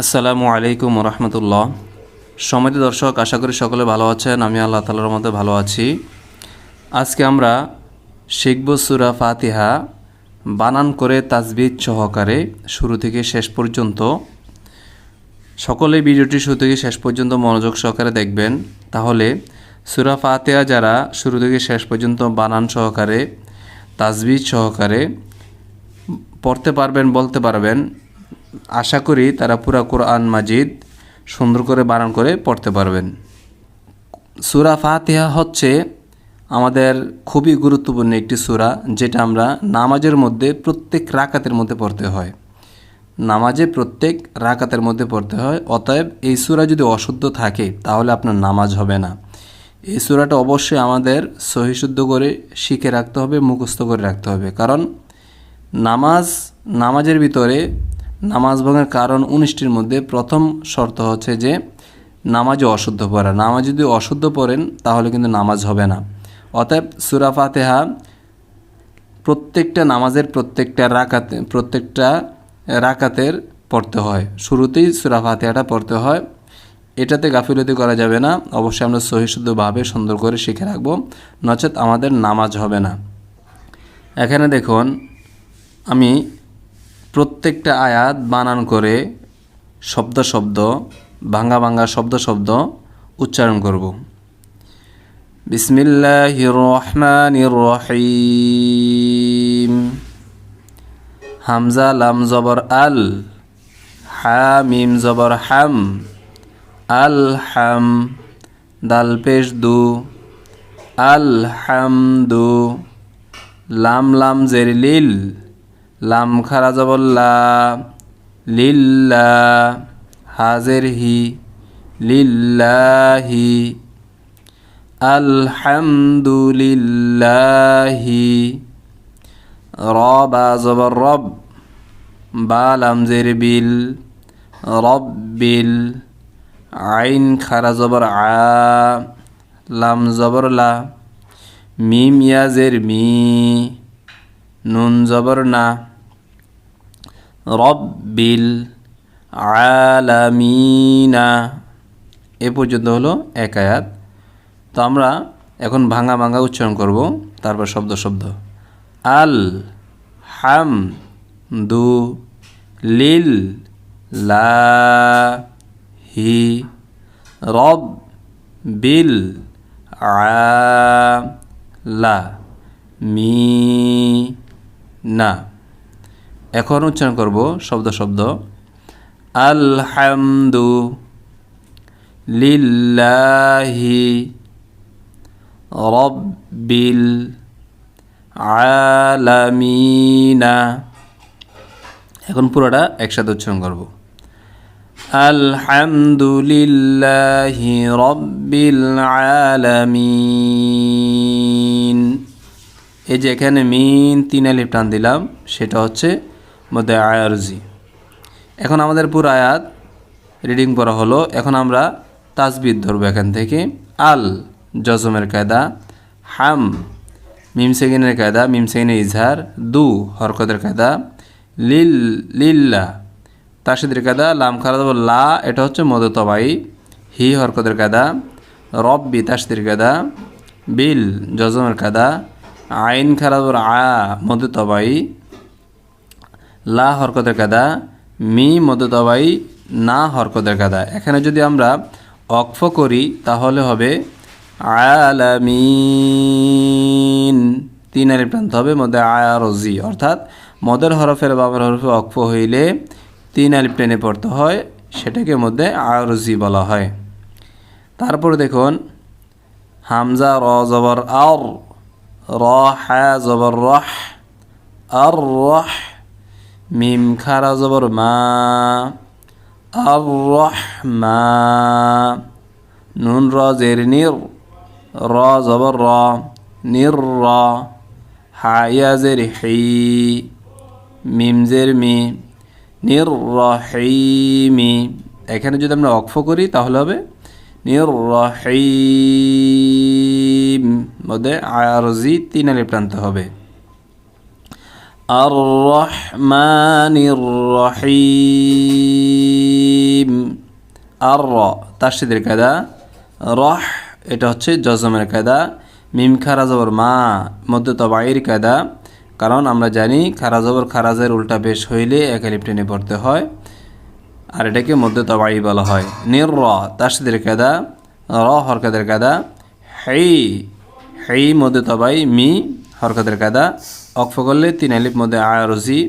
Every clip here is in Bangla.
আসসালামু আলাইকুম রহমতুল্লাহ সমিত দর্শক, আশা করি সকলে ভালো আছেন। আমি আল্লাহ তালার মধ্যে ভালো আছি। আজকে আমরা শিখব সুরা ফাতিহা, বানান করে তাজবিদ সহকারে, শুরু থেকে শেষ পর্যন্ত। সকলে ভিডিওটি শুরু থেকে শেষ পর্যন্ত মনোযোগ সহকারে দেখবেন। তাহলে সুরা ফাতিহা যারা শুরু থেকে শেষ পর্যন্ত বানান সহকারে তাজবিদ সহকারে, পড়তে পারবেন, বলতে পারবেন আশা করি তারা পুরা কোরআন মাজিদ সুন্দর করে বানান করে পড়তে পারবেন। সুরা ফাতিহা হচ্ছে আমাদের খুবই গুরুত্বপূর্ণ একটি সুরা, যেটা আমরা নামাজের মধ্যে প্রত্যেক রাকাতের মধ্যে পড়তে হয়। নামাজে প্রত্যেক রাকাতের মধ্যে পড়তে হয়, অতএব এই সুরা যদি অশুদ্ধ থাকে, তাহলে আপনার নামাজ হবে না। এই সুরাটা অবশ্যই আমাদের সহিশুদ্ধ করে শিখে রাখতে হবে, মুখস্থ করে রাখতে হবে। কারণ নামাজ, নামাজের ভিতরে নামাজ ভঙ্গের কারণ উনিশটির মধ্যে প্রথম শর্ত হচ্ছে যে নামাজে অশুদ্ধ পড়া। নামাজ যদি অশুদ্ধ পড়েন, তাহলে কিন্তু নামাজ হবে না। অতএব সুরা ফাতেহা প্রত্যেকটা নামাজের প্রত্যেকটা রাকাতে, প্রত্যেকটা রাকাতের পড়তে হয়। শুরুতেই সুরা ফাতেহাটা পড়তে হয়। এটাতে গাফিলতি করা যাবে না। অবশ্যই আমরা সহিশুদ্ধভাবে সুন্দর করে শিখে রাখব। নচেত আমাদের নামাজ হবে না। এখানে দেখুন, আমি প্রত্যেকটা আয়াত বানান করে শব্দ শব্দ ভাঙ্গা ভাঙ্গা শব্দ শব্দ উচ্চারণ করব। বিসমিল্লাহির রহমানির রহিম হামজা, লাম, জবর, আল। হা মিম জবর, হাম। আল হাম দাল, পেশ, দু। আল হাম দু লাম লাম, জের, লিল। লাম খারা জবল্লা লিল্লা, হাজের হি, লিল্লাহি, আলহামদুলিল্লাহি। রবা জবর রব বা জের বিল, রব্বিল, আইন খারা জবর আ, লাম জবর লা, মিম ইয়াজের মি, নুন জবর না। রব্বিল আলামিনা। এ পর্যন্ত হলো এক আয়াত। তো আমরা এখন ভাঙা ভাঙা উচ্চারণ করব, তারপর শব্দ শব্দ। আল হাম দু লিল লা হি রব বিল আলা মি না এখন উচ্চারণ করব শব্দ শব্দ। আলহামদু লিল্লাহি রব্বিল আলামিনা। এখন পুরোটা একসাথে উচ্চারণ করব। আলহামদুলিল্লাহি রব্বিল আলামিন। এই যে এখানে মিন তিন আলিফ টান দিলাম, সেটা হচ্ছে মধ্যে আয়ারজি এখন আমাদের পুরো আয়াত রিডিং পড়া হলো। এখন আমরা তাজবিদ ধরবো এখান থেকে। আল জজমের কায়দা, হাম মিমসেগিনের কায়দা, মিম সেগিনের ইজহার, দু হরকতের কায়দা, লিল, লিল্লা তাসিদের কায়দা, লাম খারাদ লা, এটা হচ্ছে মদতবাই হি হরকতের কায়দা, রব্বি তাসিদের কায়দা, বিল জজমের কায়দা, আইন খারাদর আ মদতবাই লা হরকতের কাদা, মি মদতবাই না হরকতের কাদা। এখানে যদি আমরা অক্ফ করি, তাহলে হবে আলামিন। তিন আলিফ টানতে হবে মধ্যে আয়ারজি অর্থাৎ মদের হরফের বাবার হরফে অক্ফ হইলে তিন আলিফ টেনে পড়তে হয়, সেটাকে মধ্যে আয়ারজি বলা হয়। তারপর দেখুন, হামজা, র, জবর, আর। র হা জবর, রহ। আর, রহ। মিম খারা জবর মা আর রহমা নুন র জের নির, র জবর র, নির র, হায়া জের হি, মিম জের মি, নির রহিমি এখানে যদি আমরা অক্ষ করি তাহলে হবে নির রহিম মধ্যে আয়ারজি তিন আলিপ টানতে হবে। الرحمن الرحيم আর র তাসিদের কায়দা রহ এটা হচ্ছে জজমের কায়দা মিম খারা জবর মা মধ্যে তবাইর কায়দা কারণ আমরা জানি খারা জবর খারাজের উল্টা বেশ হইলে এক আলিফ টেনে পড়তে হয় আর এটাকে মধ্যে তবাই বলা হয় নির র তাসিদের কায়দা র হরকাদের কায়দা হেই হেই মধ্যে তবাই মি হরকাদের কায়দা। অক্ফ করলে তিন আলিফ, মধ্যে আরজি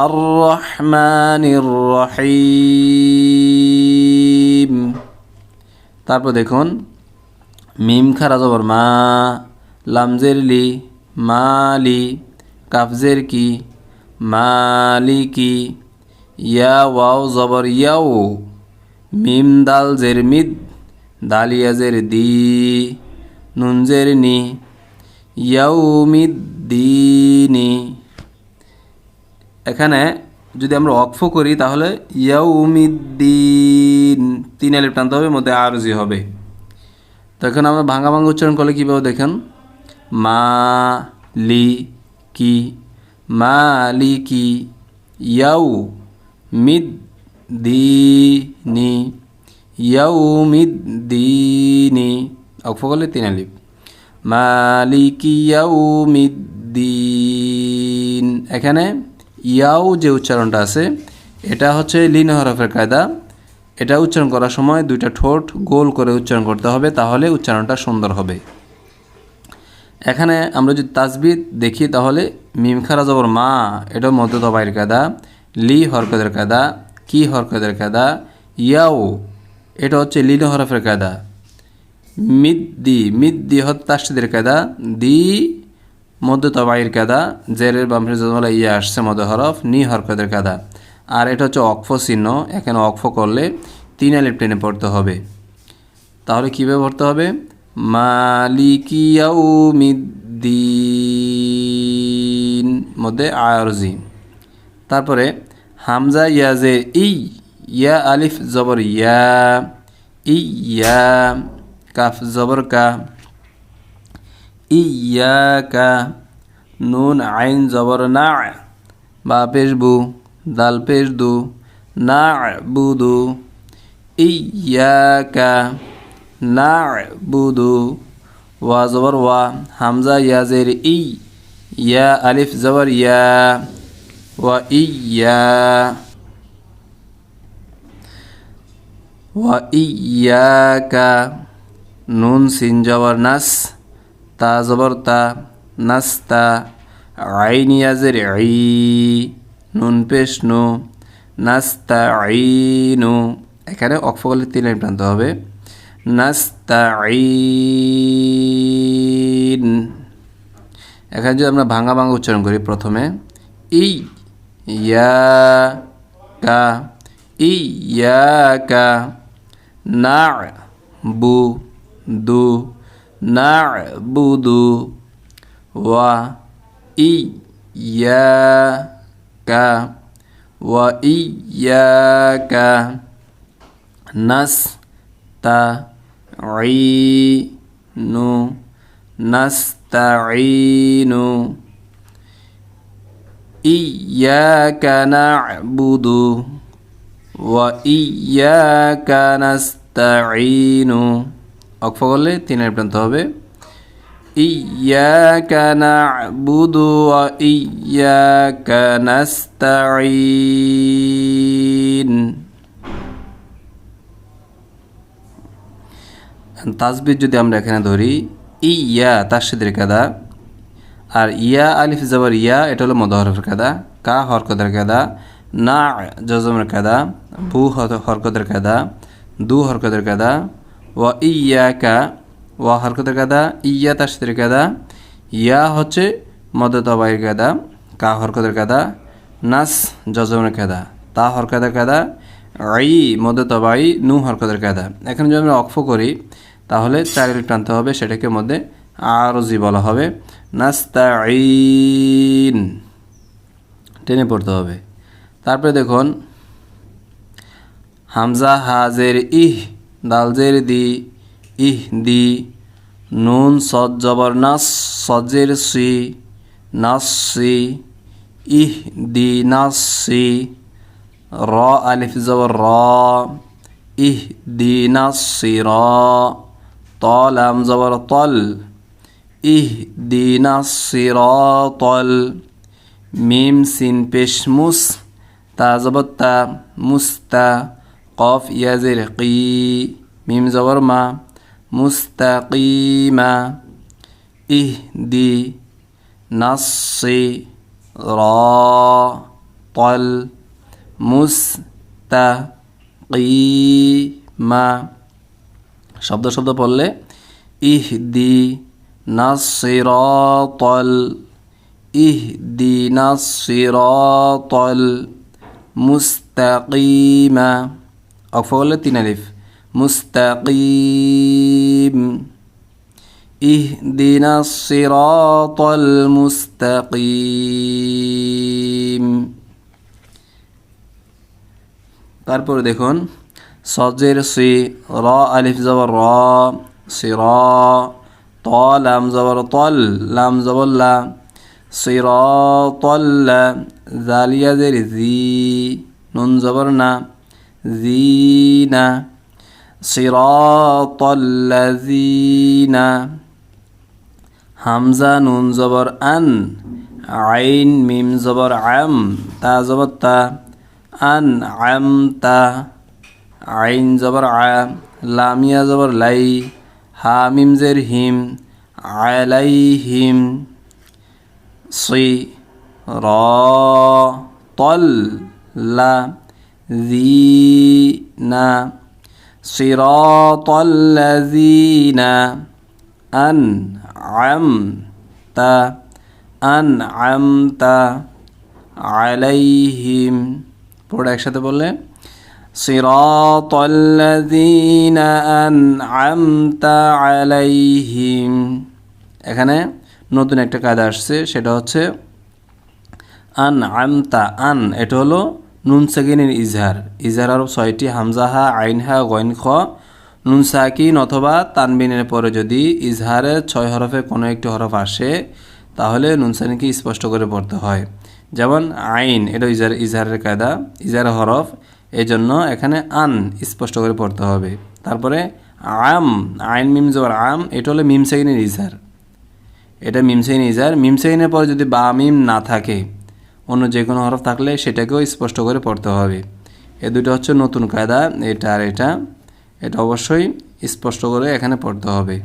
আর রহমানির রহিম তারপর দেখুন, মিম খারা জবর মা লামজের লি মালি কাফজের কি মালিকি ইয়া ওয়াও জবর ইয়াও, মিম দাল জের মিদ, দালিয়া জের দি, নুন জের নি ইয়াউমিদ্দিনি। এখানে যদি আমরা অক্ফ করি, তাহলে ইয়াউমিদ্দিন, তিন আলিফ টানতে হবে, মধ্যে আরজি হবে। তো এখন আমরা ভাঙা ভাঙা উচ্চারণ করলে কীভাবে দেখেন? মা লি কি মা লি কি ইয়াউ মিদ দিনি ইয়াউ মিদ দিনি অক্ফ করলে তিন আলিফ মালিকি ইয়াউমিদ্দিন। এখানে ইয়াও যে উচ্চারণটা আছে, এটা হচ্ছে লিন হরফের কায়দা। এটা উচ্চারণ করার সময় দুইটা ঠোঁট গোল করে উচ্চারণ করতে হবে, তাহলে উচ্চারণটা সুন্দর হবে। এখানে আমরা যদি তাজবিদ দেখি, তাহলে মিম খারা জবর মা, এটা মধ্য দবাইয়ের কায়দা। লি হরকদের কায়দা, কি হরকদের কায়দা ইয়াও এটা হচ্ছে লিন হরফের কায়দা। মিদ্দি মিদ্দি হত তাসদের কায়দা, দি মধ্য তবাইয়ের কাদা জেরের বামফের জমলা ইয়ে আসছে মধ্য হরফ, নি হরকদের কাদা আর এটা হচ্ছে অক্ফ চিহ্ন, এখানে অক্ফ করলে তিন আলিপ টেনে পড়তে হবে। তাহলে কীভাবে পড়তে হবে? মালিকিয়াউ মিদ্দিন মধ্যে আয়রজি তারপরে হামজা ইয়াজে ই ইয়া আলিফ জবর ইয়া ইয়া কাফ জবর কা ইয়াকা নুন আইন জবর না বা পেশ বু দাল পেশ দু না বুদু ইয়াকা না বুদু ওয়া জবর ওয়া হামজা ইয়াজের ই ইয়া আলিফ জবর ইয়া ওয়া ইয়া ওয়া নুন সিন জবর নাস তা জবর তা নাস্তা আইন ইয়াজের ই, নুন পেশ নু নাস্তা আইনু এখানে অক্ষ তিন লাইন টানতে হবে। নাস্তা আইন এখানে যদি আমরা ভাঙা ভাঙা উচ্চারণ করি প্রথমে, ই, ইয়া, কা ইয়া, কা, না, বু। দু نعبد وإياك وإياك نستعين نستعين إياك نعبد وإياك نستعين অক্ফ করলে তিনের প্রান্ত হবে। না'বুদু ওয়া ইয়াকা নাস্তাঈন। তাসবিদ যদি আমরা এখানে ধরি ইয়া তাসিদের কাদা, আর ইয়া আলিফ জবর ইয়া, এটা হলো মদহরফের কাদা, কা হরকতের কাদা, না জজমের কাদা বু হরকতের কাদা, দু হরকতের কাদা ওয়া ইয়াকা, ওয়া হরকতের কাদা ইয়া তাসদের কাদা ইয়া হচ্ছে মদতবাইয়ের কাদা কা হরকতের কাদা নাস জজমের কাদা তা হরকতের কাদা আই মদতবাই নু হরকতের কাদা এখানে যদি আমরা অক্ফ করি, তাহলে চারিল টানতে হবে, সেটাকে মধ্যে আরজি বলা হবে। নাস্তা আইন টেনে পড়তে হবে। তারপরে দেখুন, হামজা হাজের ইহ দালজের দি, ইহ দি, নুন সদ জবর নাস, সজের সি, নাস সি, ইহ দি নাস সি, র আলিফ জবর র, ইহ দি নাস সি র তল আম জবর তল, ইহ দি নাস সি র তল, মিম সিন পেশ মুস, তা মুস্তা কফ ইয়াজের কি মিম জবর মা মুস্তাকিমা ইহ দি নাসি র তল মুস্তাকিমা শব্দ শব্দ পড়লে ইহ দি নাসিরতল ইহ দি নাসিরতল মুস্তাকিমা। المستقيم أقفل تين ألف مستقيم اهدنا الصراط المستقيم তারপরে দেখুন সজের সি র আলিফ জবর র সি র ত লাম জবর তল লাম জবর লা সিরাতাল জালিয়াজের জি নুন জবর না জিনা সিরাতাল্লাযিনা হামজা নুন জবর আন আইন মিম জবর আম তা জবর তা আন আম তা আইন জবর আ লামিয়া জবর লাই হা মিম জের হিম আলাইহিম صي را طل لا ذينا صراط الذين أنعمت أنعمت عليهم পড়ে একসাথে বললে صراط الذين أنعمت عليهم এখানে নতুন একটা কায়দা আসছে সেটা হচ্ছে আন আমতা আন এটা হলো নুন সাকিনের ইজহার। ইজহার আরব ছয়টি হামজাহা আইনহা গইন খ। নুন সাকিন অথবা তানবিনের পরে যদি ইজহারের ছয় হরফে কোনো একটি হরফ আসে, তাহলে নুন সাকিনকে স্পষ্ট করে পড়তে হয়। যেমন আইন, এটা ইজার ইজহারের কায়দা, ইজহার হরফ এই জন্য এখানে আন স্পষ্ট করে পড়তে হবে। তারপরে আম, আইন, মিম জবর আম, এটা হলো মিম সাকিনের ইজহার। এটা মিমসাইন ইজার মিমসাইনের পরে যদি বা, মিম না থাকে অন্য যে কোনো হরফ থাকলে সেটাকেও স্পষ্ট করে পড়তে হবে এ দুটো হচ্ছে নতুন কায়দা এটা আর এটা এটা অবশ্যই স্পষ্ট করে এখানে পড়তে হবে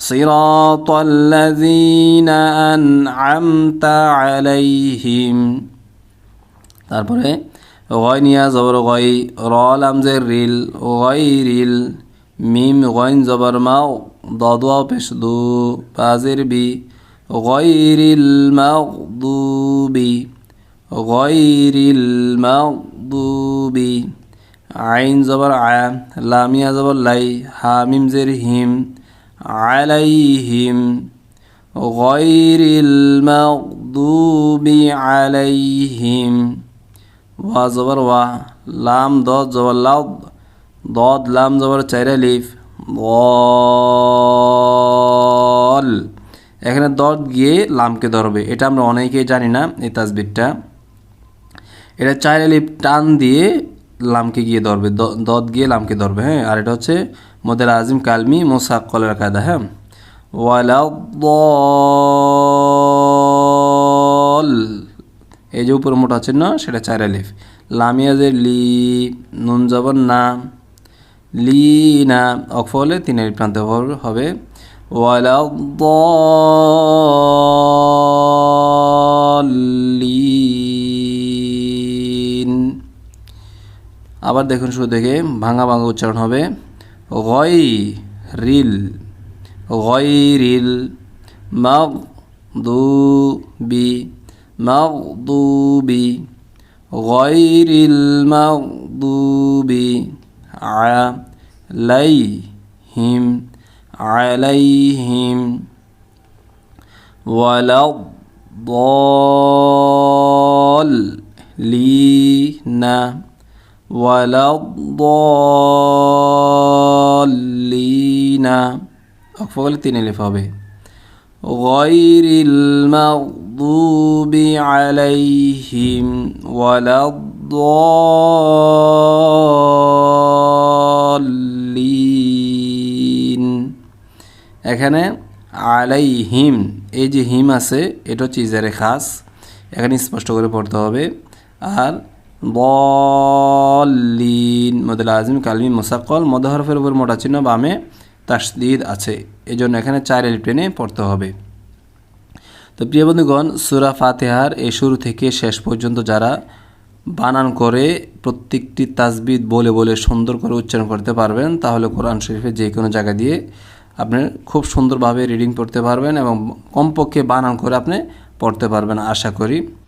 صراط الذين أنعمت عليهم তারপরে গয় নিয়া জবর গয় রল আমজের রিল গয় রিল মিম গইন জবর মাও দদওয়া পেশ দু বাজের বি গয়রিল মাগদুবি গয়রিল মাগদুবি আইন জবর আ লামিয়া জবর লাই, হামিম জের হিম, আলাইহিম গয়রিল মাগদুবি আলাইহিম, ওয়া জবর ওয়া, লাম দ জবর লাউ দদ লাম জবর চাইরা লিফ বল এখানে দদ গিয়ে লামকে ধরবে। এটা আমরা অনেকেই জানি না এই তাজবিরটা এটা চাইরা লিফ টান দিয়ে লামকে গিয়ে ধরবে। দদ গিয়ে লামকে ধরবে হ্যাঁ? আর এটা হচ্ছে মোদের আজিম কালমি মোসাক কলের কায়দা হ্যাঁ? ওয়ালা এই যে উপরে মোটা চিহ্ন, সেটা চাইরা লিফ। লামিয়াজের লি, নুন জবর না লিনা অফলে তিনের প্রান্ত হবে। ওয়ালা আবার দেখুন শুরু থেকে ভাঙা ভাঙা উচ্চারণ হবে গই রিল গই রিল মগ দু বি মগ দু বি গইরিল মগদুবি عليهم عليهم ولا الضالين ولا الضالين أكفول تين اللي فابه غير المغضوب عليهم ولا الضالين এখানে আলাই হিম এই যে হিম আছে, এটা হচ্ছে ইজারে খাস। এখানে স্পষ্ট করে পড়তে হবে। আর বলিন মদুল আজম কালমি মোসাকল মদ হরফের উপর মোটা চিহ্ন, বামে তাসদিদ আছে। এই জন্য এখানে চার এলিফ টেনে পড়তে হবে। তো প্রিয় বন্ধুগণ, সুরা ফাতেহার এই শুরু থেকে শেষ পর্যন্ত যারা বানান করে, প্রত্যেকটি তাজবিদ বলে বলে সুন্দর করে উচ্চারণ করতে পারবেন, তাহলে কোরআন শরীফে যে কোনো জায়গা দিয়ে আপনি খুব সুন্দরভাবে রিডিং পড়তে পারবেন এবং কমপক্ষে বানান করে আপনি পড়তে পারবেন, আশা করি।